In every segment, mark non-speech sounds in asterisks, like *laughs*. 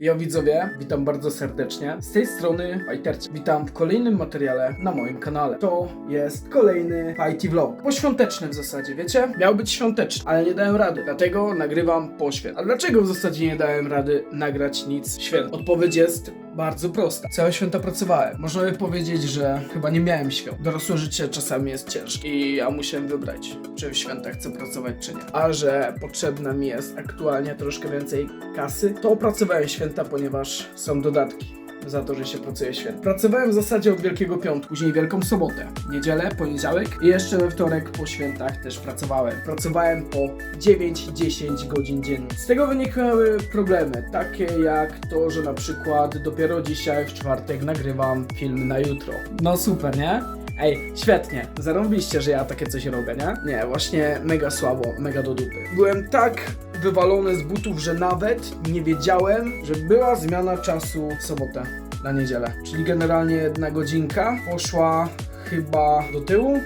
Ja widzowie, witam bardzo serdecznie. Z tej strony Fajterci. Witam w kolejnym materiale na moim kanale. To jest kolejny Fighty Vlog. Poświąteczny w zasadzie, wiecie? Miał być świąteczny, ale nie dałem rady, dlatego nagrywam po świętach. A dlaczego w zasadzie nie dałem rady nagrać nic w święta? Odpowiedź jest bardzo prosta. Całe święta pracowałem. Można by powiedzieć, że chyba nie miałem świąt. Dorosłe życie czasami jest ciężkie i ja musiałem wybrać, czy w święta chcę pracować, czy nie. A że potrzebna mi jest aktualnie troszkę więcej kasy, to opracowałem święta, ponieważ są dodatki za to, że się pracuje święta. Pracowałem w zasadzie od Wielkiego Piątku, później Wielką Sobotę, niedzielę, poniedziałek i jeszcze we wtorek po świętach też pracowałem. Pracowałem po 9-10 godzin dziennie. Z tego wynikały problemy, takie jak to, że na przykład dopiero dzisiaj w czwartek nagrywam film na jutro. No super, nie? Ej, świetnie. Zarąbiście, że ja takie coś robię, nie? Nie, właśnie mega słabo, mega do dupy. Byłem tak wywalony z butów, że nawet nie wiedziałem, że była zmiana czasu w sobotę na niedzielę. Czyli generalnie jedna godzinka poszła chyba do tyłu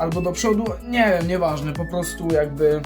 albo do przodu. Nie wiem, nieważne, po prostu jakby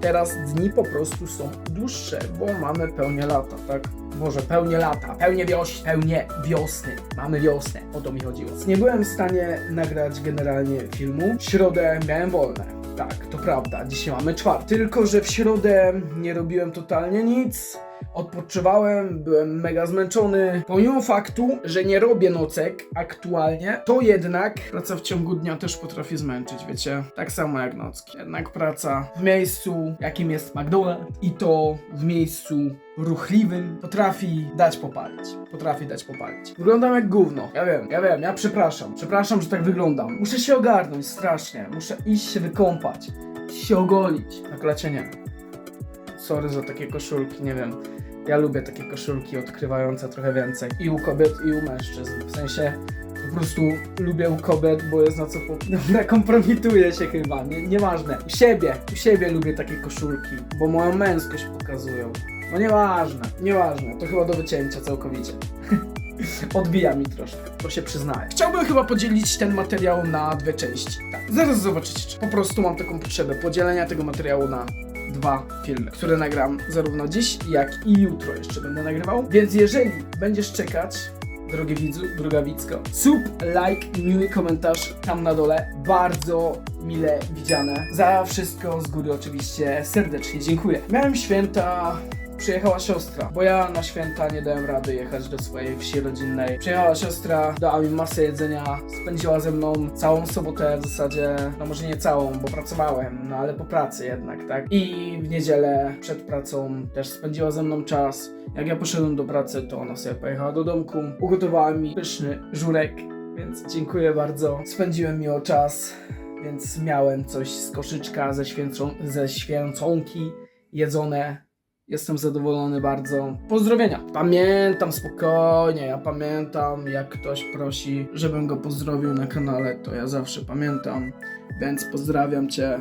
teraz dni po prostu są dłuższe, bo mamy pełnię lata, tak? Boże, pełnię lata, pełnię wioś, pełnię wiosny. Mamy wiosnę, o to mi chodziło. Nie byłem w stanie nagrać generalnie filmu. W środę miałem wolne. Tak, to prawda. Dzisiaj mamy czwartek. Tylko, że w środę nie robiłem totalnie nic. Odpoczywałem, byłem mega zmęczony. Pomimo faktu, że nie robię nocek aktualnie, to jednak praca w ciągu dnia też potrafi zmęczyć, wiecie? Tak samo jak nocki. Jednak praca w miejscu, jakim jest McDonald's i to w miejscu ruchliwym potrafi dać popalić. Potrafi dać popalić. Wyglądam jak gówno. Ja wiem, ja wiem, ja przepraszam. Przepraszam, że tak wyglądam. Muszę się ogarnąć strasznie. Muszę iść się wykąpać. się ogolić. Na klacie nie. Sorry za takie koszulki, nie wiem. Ja lubię takie koszulki odkrywające trochę więcej. I u kobiet, i u mężczyzn. W sensie po prostu lubię u kobiet, bo jest na co po... *laughs* Dobra, kompromituję się chyba, nie, nieważne. U siebie, u siebie lubię takie koszulki, bo moją męskość pokazują. No nieważne, nieważne, to chyba do wycięcia całkowicie. *laughs* Odbija mi troszkę, to się przyznaję. Chciałbym chyba podzielić ten materiał na dwie części. Tak, zaraz zobaczycie. czy Po prostu mam taką potrzebę podzielenia tego materiału na dwa filmy, które nagram zarówno dziś, jak i jutro jeszcze będę nagrywał. Więc jeżeli będziesz czekać, drogi widzu, droga widzko, sub, like miły komentarz tam na dole, bardzo mile widziane. Za wszystko z góry oczywiście serdecznie dziękuję. Miałem święta Przyjechała siostra, bo ja na święta nie dałem rady jechać do swojej wsi rodzinnej. Przyjechała siostra, dała mi masę jedzenia, spędziła ze mną całą sobotę w zasadzie, no może nie całą, bo pracowałem, no ale po pracy jednak, tak? I w niedzielę przed pracą też spędziła ze mną czas. Jak ja poszedłem do pracy, to ona sobie pojechała do domku, ugotowała mi pyszny żurek, więc dziękuję bardzo. Spędziłem miło czas, więc miałem coś z koszyczka ze, święcą, ze święconki jedzone Jestem zadowolony bardzo. Pozdrowienia. Pamiętam spokojnie, ja pamiętam jak ktoś prosi, żebym go pozdrowił na kanale, to ja zawsze pamiętam. Więc pozdrawiam cię,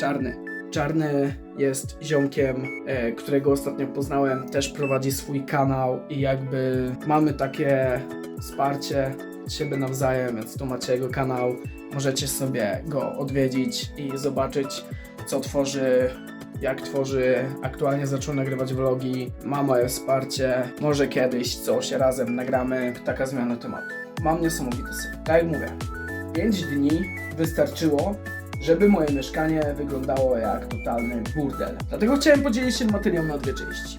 Czarny. Czarny jest ziomkiem, e, którego ostatnio poznałem, też prowadzi swój kanał i jakby mamy takie wsparcie siebie nawzajem, więc tu macie jego kanał. Możecie sobie go odwiedzić i zobaczyć, co tworzy jak tworzy, aktualnie zaczął nagrywać vlogi, ma moje wsparcie, może kiedyś coś razem nagramy, taka zmiana tematu. Mam niesamowity syn. Tak jak mówię, 5 dni wystarczyło, żeby moje mieszkanie wyglądało jak totalny burdel. Dlatego chciałem podzielić się materiał na dwie części.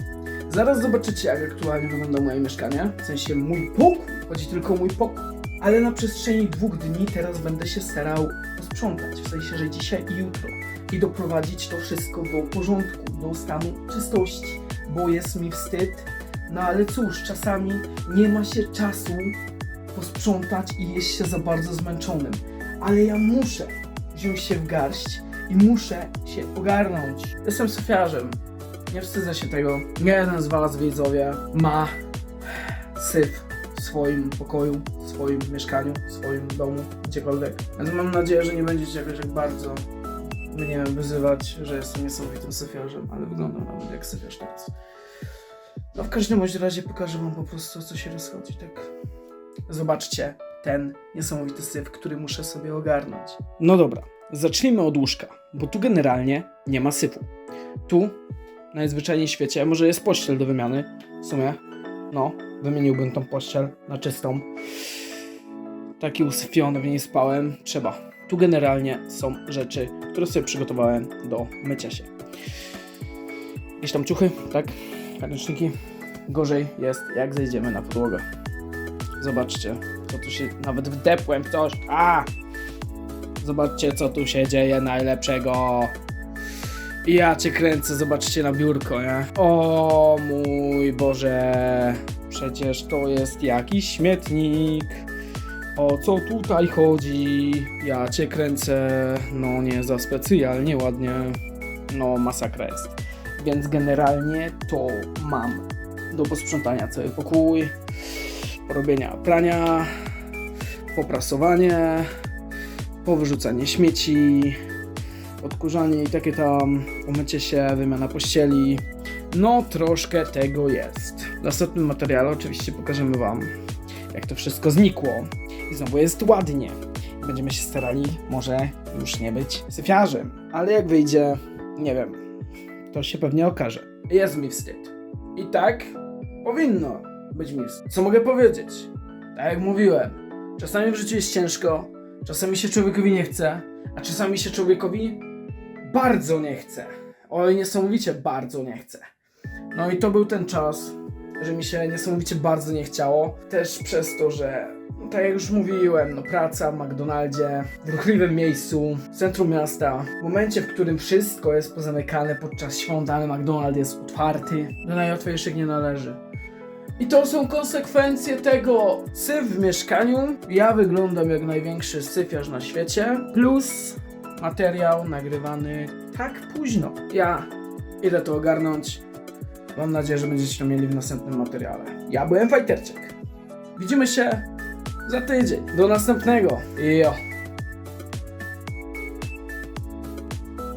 Zaraz zobaczycie, jak aktualnie wygląda moje mieszkanie, w sensie mój pokój, chodzi tylko o mój pokój. Ale na przestrzeni dwóch dni teraz będę się starał posprzątać, w sensie, że dzisiaj i jutro i doprowadzić to wszystko do porządku, do stanu czystości, bo jest mi wstyd. No ale cóż, czasami nie ma się czasu posprzątać i jest się za bardzo zmęczonym. Ale ja muszę wziąć się w garść i muszę się ogarnąć. Jestem sofiarzem. Nie wstydzę się tego. Nie jeden z was, widzowie, ma syf w swoim pokoju, w swoim mieszkaniu, w swoim domu, gdziekolwiek. Więc mam nadzieję, że nie będziecie jakoś tak bardzo mnie nie wyzywać, że jestem niesamowitym syfiarzem, ale wyglądam nawet jak syfiarz teraz. No w każdym bądź razie pokażę wam po prostu, co się rozchodzi, tak? Zobaczcie ten niesamowity syf, który muszę sobie ogarnąć. No dobra, zacznijmy od łóżka, bo tu generalnie nie ma syfu. Tu najzwyczajniej w świecie. Może jest pościel do wymiany. W sumie. No, wymieniłbym tą pościel na czystą. Taki usyfiony, w niej spałem. Trzeba. Tu generalnie są rzeczy, które sobie przygotowałem do mycia się. Jakieś tam ciuchy, tak? Ręczniki. Gorzej jest, jak zejdziemy na podłogę. Zobaczcie, co tu się... Nawet wdepłem w coś. A! Zobaczcie, co tu się dzieje najlepszego. Ja cię kręcę, zobaczcie na biurko, nie? O mój Boże. Przecież to jest jakiś śmietnik. O co tutaj chodzi? Ja cię kręcę. No nie za specjalnie ładnie. No masakra jest. Więc generalnie to mam do posprzątania cały pokój, porobienia prania, poprasowanie, powyrzucanie śmieci, odkurzanie i takie tam, umycie się, wymiana pościeli. No, troszkę tego jest. W następnym materiale oczywiście pokażemy Wam, jak to wszystko znikło. I znowu jest ładnie. Będziemy się starali, może już nie być syfiarzem. Ale jak wyjdzie, nie wiem, to się pewnie okaże. Jest mi wstyd. I tak powinno być mi wstyd. Co mogę powiedzieć? Tak jak mówiłem, czasami w życiu jest ciężko, czasami się człowiekowi nie chce, a czasami się człowiekowi bardzo nie chce. Oj, niesamowicie bardzo nie chce. No i to był ten czas, że mi się niesamowicie bardzo nie chciało. Też przez to, że, tak jak już mówiłem, no praca w McDonaldzie, w ruchliwym miejscu, w centrum miasta, w momencie, w którym wszystko jest pozamykane podczas świąt, ale McDonald jest otwarty, do najłatwiejszych nie należy. I to są konsekwencje tego syf w mieszkaniu. Ja wyglądam jak największy syfiarz na świecie, plus materiał nagrywany tak późno. Ja idę to ogarnąć. Mam nadzieję, że będziecie to mieli w następnym materiale. Ja byłem Fajterczyk. Widzimy się za tydzień. Do następnego. Jo.